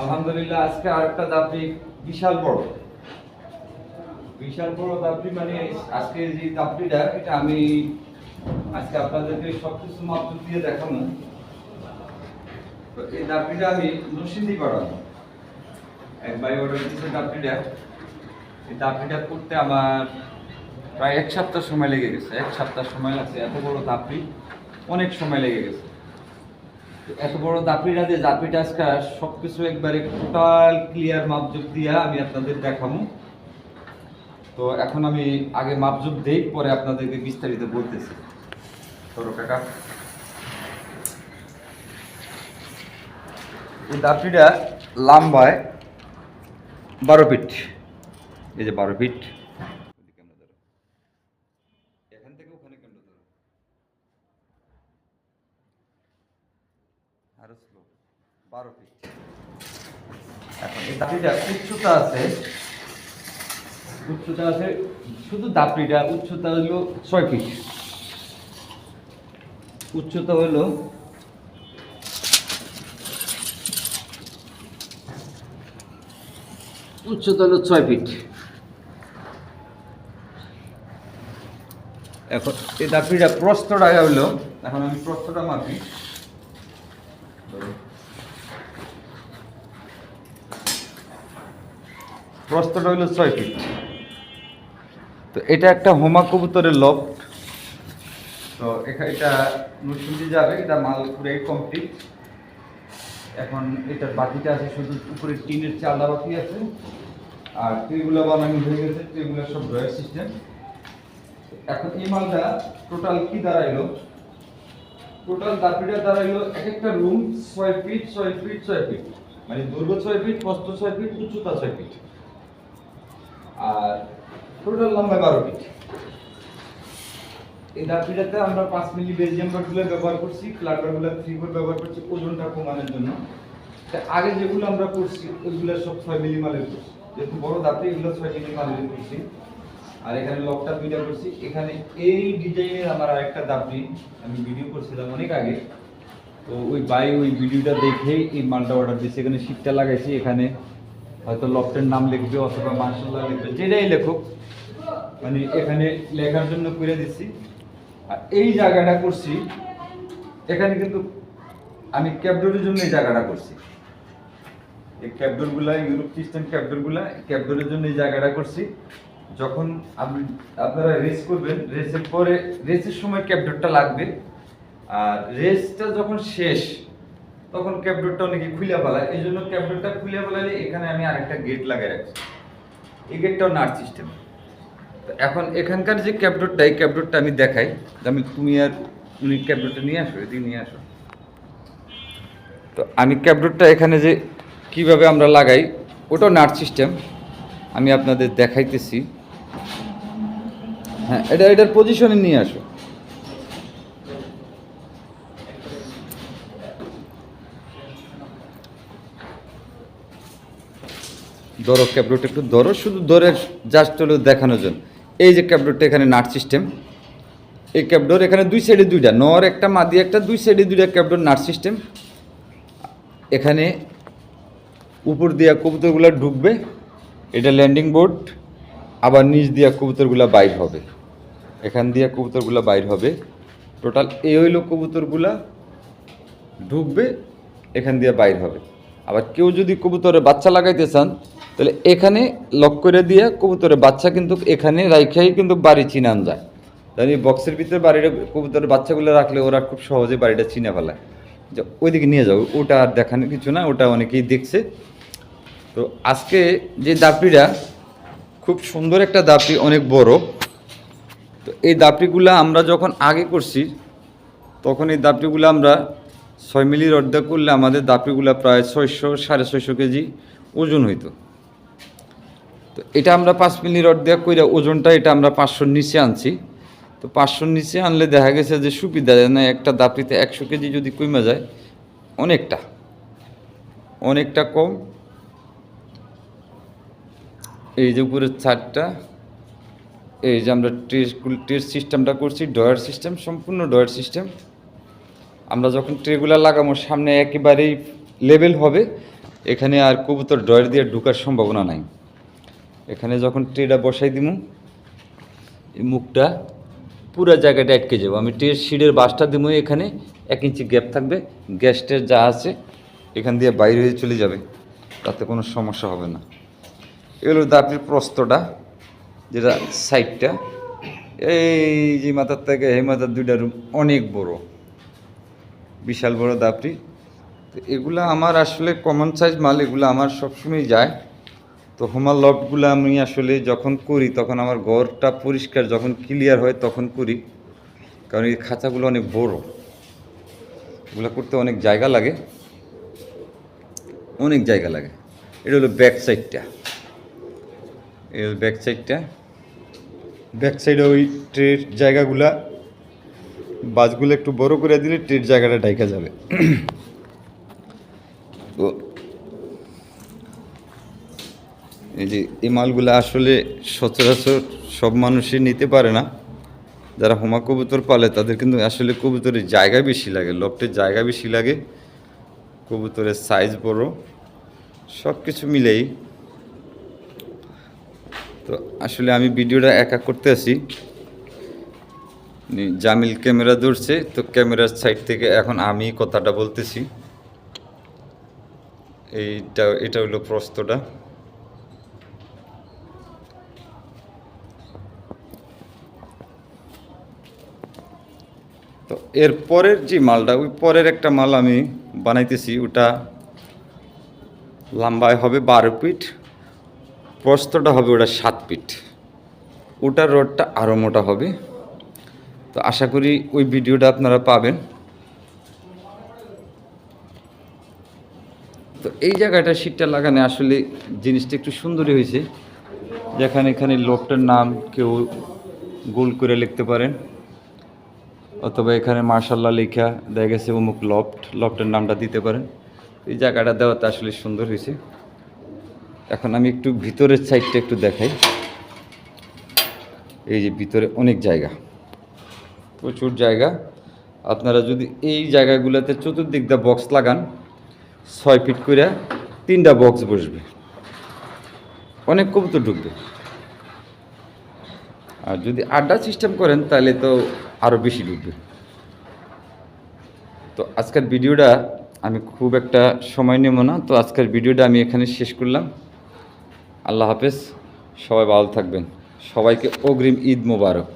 আলহামদুলিল্লাহ, আজকে আরেকটা দাবি, বিশাল বড়। বিশাল বড় দাবি মানে আজকে যে দাবটিটা এটা আমি আজকে আপনাদেরকে সবকিছু মাত্র দিয়ে দেখাবো। তো এই দাবটিটা আমি নসিন্দি করাবো এক ভাই অর্ডার দিচ্ছে দাবটিটা এই দাবটিটা করতে আমার প্রায় এক সপ্তাহ সময় লেগে গেছে, এক সপ্তাহ সময় লাগছে। এত বড় দাবটি অনেক সময় লেগে গেছে। এত বড় দাপিটা যে দাপিটা আজকে সবকিছু একবারে টোটাল ক্লিয়ার মাপজুপ দিয়া আমি আপনাদের দেখাবো তো এখন আমি আগে মাপজুপ দেই, পরে আপনাদেরকে বিস্তারিত বলতেছি। ধরো কাকা। এই দাপিটা লম্বায় বারো ফিট। এই যে বারো ফিট এখান থেকে ওখানে কেমন ধরো বারো ফিট এখন এই দাপিটা উচ্চতা আছে। উচ্চতা আছে, শুধু দাপড়িটা উচ্চতা হলো ছয় ফিট উচ্চতা হলো উচ্চতা হলো ছয় ফিট এখন এই দাপড়িটা প্রস্তটা হলো, এখন আমি প্রস্তটা মাপি। প্রস্তটা হলো ছয় ফিট তো এটা একটা হোমা কবুতরের লফট তো এখানে এটা মুসুন্দি যাবে, এটা মাল পুরো কমপ্লিট এখন এটার বাতিটা আছে শুধু উপরে টিনের চালটা বাকি আছে। আর ট্রিগুলো বানানো হয়ে গেছে ট্রিগুলো সব ড্রয়ার সিস্টেম। এখন এই মালটা টোটাল কি দাঁড়াইলো? টোটাল দাপিটা দাঁড়াইলো এক একটা রুম ছয় ফিট ছয় ফিট ছয় ফিট মানে দৈর্ঘ্য ছয় ফিট প্রস্থ ছয় ফিট উচ্চতা ছয় ফিট আর টোটাল লম্বা বারো ফিট এই দাপিটাতে আমরা পাঁচ মিলি বেলজিয়াম বাটগুলো ব্যবহার করছি ক্লাটারগুলো থ্রি ফোর ব্যবহার করছি, ওজনটা কমানোর জন্য। আগে যেগুলো আমরা করছি, ওইগুলো সব ছয় মিলি মালের করছি যেহেতু বড় দাপি, এগুলো ছয় মিলি মালের করছি আর এখানে লকটা দুইটা করছি। এখানে এই ডিজাইনের আমার আরেকটা দাপি আমি ভিডিও করছিলাম অনেক আগে। তো ওই বাই ওই ভিডিওটা দেখেই এই মালটা অর্ডার দিয়েছি। এখানে শিপটা লাগাইছি, এখানে হয়তো লফটের নাম লিখবে অথবা মার্শাল্লাহ লিখবে, যেটাই লেখুক। মানে এখানে লেখার জন্য করে দিচ্ছি। আর এই জায়গাটা করছি, এখানে কিন্তু আমি ক্যাবডোরের জন্য এই জায়গাটা করছি। এই ক্যাবডোরগুলা ইউরোপ সিস্টেম ক্যাবডোরগুলা ক্যাবডোরের জন্য এই জায়গাটা করছি। যখন আপনি, আপনারা রেস করবেন রেসের পরে রেসের সময় ক্যাবডোরটা লাগবে। আর রেসটা যখন শেষ, তখন ক্যাবডোরটা অনেকে খুলে ফেলায়। এই জন্য ক্যাবডোরটা খুলে ফেলালে এখানে আমি আরেকটা গেট লাগিয়ে রাখছি। এই গেটটাও নাট সিস্টেম তো এখন এখানকার যে ক্যাবডোরটা এই ক্যাবডোরটা আমি দেখাই। আমি, তুমি আর উনি ক্যাবডোরটা নিয়ে আসো, এদিকে নিয়ে আসো। তো আমি ক্যাবডোরটা এখানে যে কীভাবে আমরা লাগাই, ওটাও নাট সিস্টেম আমি আপনাদের দেখাইতেছি। হ্যাঁ এটা এটার পজিশনে নিয়ে আসো। ধরো ক্যাবডোরটা একটু ধরো, শুধু ধরে জাস্ট হলো দেখানোর জন্য। এই যে ক্যাবডোরটা এখানে নাট সিস্টেম এই ক্যাবডোর এখানে দুই সাইডে দুইটা, নর একটা, মাদি একটা, দুই সাইডে দুইটা ক্যাবডোর নাট সিস্টেম এখানে উপর দিয়া কবুতরগুলো ঢুকবে এটা ল্যান্ডিং বোর্ড আবার নিচ দিয়া কবুতরগুলো বাইর হবে। এখান দিয়া কবুতরগুলো বাইর হবে। টোটাল এই হইল কবুতরগুলা ঢুকবে, এখান দিয়ে বাইর হবে। আবার কেউ যদি কবুতরের বাচ্চা লাগাইতে চান, তাহলে এখানে লক করে দিয়ে কবুতরের বাচ্চা কিন্তু এখানে রাইখাই কিন্তু বাড়ি চিনান যায়। তাহলে বক্সের ভিতরে বাড়িটা কবুতরের বাচ্চাগুলো রাখলে ওরা খুব সহজে বাড়িটা চিনে ফেলায় যে ওইদিকে নিয়ে যাও, ওটা আর দেখানোর কিছু না, ওটা অনেকেই দেখছে। তো আজকে যে দাপড়িটা খুব সুন্দর একটা দাপড়ি অনেক বড়। তো এই দাপড়িগুলো আমরা যখন আগে করছি, তখন এই দাপড়িগুলো আমরা ছয় মিলির অর্ধেক করলে আমাদের দাপড়িগুলো প্রায় ছয়শো, সাড়ে ছয়শো কেজি ওজন হইতো। তো এটা আমরা পাঁচ মিলির অর্ধেক করে ওজনটা এটা আমরা পাঁচশোর নিচে আনছি। তো পাঁচশোর নিচে আনলে দেখা গেছে যে সুবিধা না, একটা দাপড়িতে একশো কেজি যদি কমে যায়, অনেকটা। অনেকটা কম। এই যে উপরের ছাদটা, এই যে আমরা ট্রেস ট্রেস সিস্টেমটা করছি ডয়ার সিস্টেম, সম্পূর্ণ ডয়ার সিস্টেম। আমরা যখন ট্রেগুলা লাগাবো, সামনে একেবারেই লেভেল হবে, এখানে আর কবুতর ডয়ের দিয়ে ঢুকার সম্ভাবনা নাই। এখানে যখন ট্রেটা বসাই দিব এই মুখটা পুরো জায়গাটা আটকে যাব। আমি ট্রের শিডের বাসটা দিব এখানে এক ইঞ্চি গ্যাপ থাকবে গ্যাসটের যা আছে, এখান দিয়ে বাইরে হয়ে চলে যাবে, তাতে কোনো সমস্যা হবে না। এগুলো দাপির প্রস্তটা, যেটা সাইডটা। এই যে মাথার থেকে এই মাথার দুইটা রুম অনেক বড়, বিশাল বড় দাপড়ি তো এগুলো আমার আসলে কমন সাইজ মাল, এগুলো আমার সবসময় যায়। তো হোমার লফটগুলো আমি আসলে যখন করি, তখন আমার ঘরটা পরিষ্কার যখন ক্লিয়ার হয় তখন করি, কারণ এই খাঁচাগুলো অনেক বড়। এগুলো করতে অনেক জায়গা লাগে। অনেক জায়গা লাগে। এটা হলো ব্যাক সাইডটা হলো ব্যাক সাইডটা ব্যাক সাইডে ওই ট্রের জায়গাগুলা, বাসগুলো একটু বড় করে দিলে ট্রের জায়গাটা ডাইকা যাবে। তো এই যে এই মালগুলো আসলে সচরাচর সব মানুষই নিতে পারে না। যারা হোমা কবুতর পালে, তাদের কিন্তু আসলে কবুতরের জায়গা বেশি লাগে লফটের জায়গা বেশি লাগে। কবুতরের সাইজ বড় সব কিছু মিলেই তো আসলে আমি ভিডিওটা একা করতে আসি জামিল ক্যামেরা ধরছে, তো ক্যামেরার সাইড থেকে এখন আমি কথাটা বলতেছি। এইটা, এটা হলো প্রস্তটা তো এর পরের যে মালটা, ওই পরের একটা মাল আমি বানাইতেছি, ওটা লম্বায় হবে বারো ফিট। প্রস্তটা হবে ওটা সাত ফিট। ওটার রডটা আরও মোটা হবে। তো আশা করি ওই ভিডিওটা আপনারা পাবেন। তো এই জায়গাটা শীতটা লাগানো আসলে জিনিসটা একটু সুন্দরই হয়েছে। যেখানে এখানে লোকটার নাম কেউ গোল করে লিখতে পারেন। অথবা এখানে মার্শাল্লাহ লেখা দেখা গেছে অমুক লফট, লফটের নামটা দিতে পারেন। এই জায়গাটা দেওয়াতে আসলে সুন্দর হয়েছে। এখন আমি একটু ভিতরের সাইডটা একটু দেখাই। এই যে ভিতরে অনেক জায়গা, প্রচুর জায়গা। আপনারা যদি এই জায়গাগুলোতে চতুর্দিক দিয়ে বক্স লাগান, ছয় ফিট করে তিনটা বক্স বসবে। অনেক কবুতর ঢুকবে। আর যদি আড্ডা সিস্টেম করেন, তাহলে তো আরও বেশি ঢুকবে। তো আজকের ভিডিওটা আমি খুব একটা সময় নেব না। তো আজকের ভিডিওটা আমি এখানে শেষ করলাম। আল্লাহ হাফেজ সবাই ভালো থাকবেন। সবাইকে অগ্রিম ঈদ মোবারক।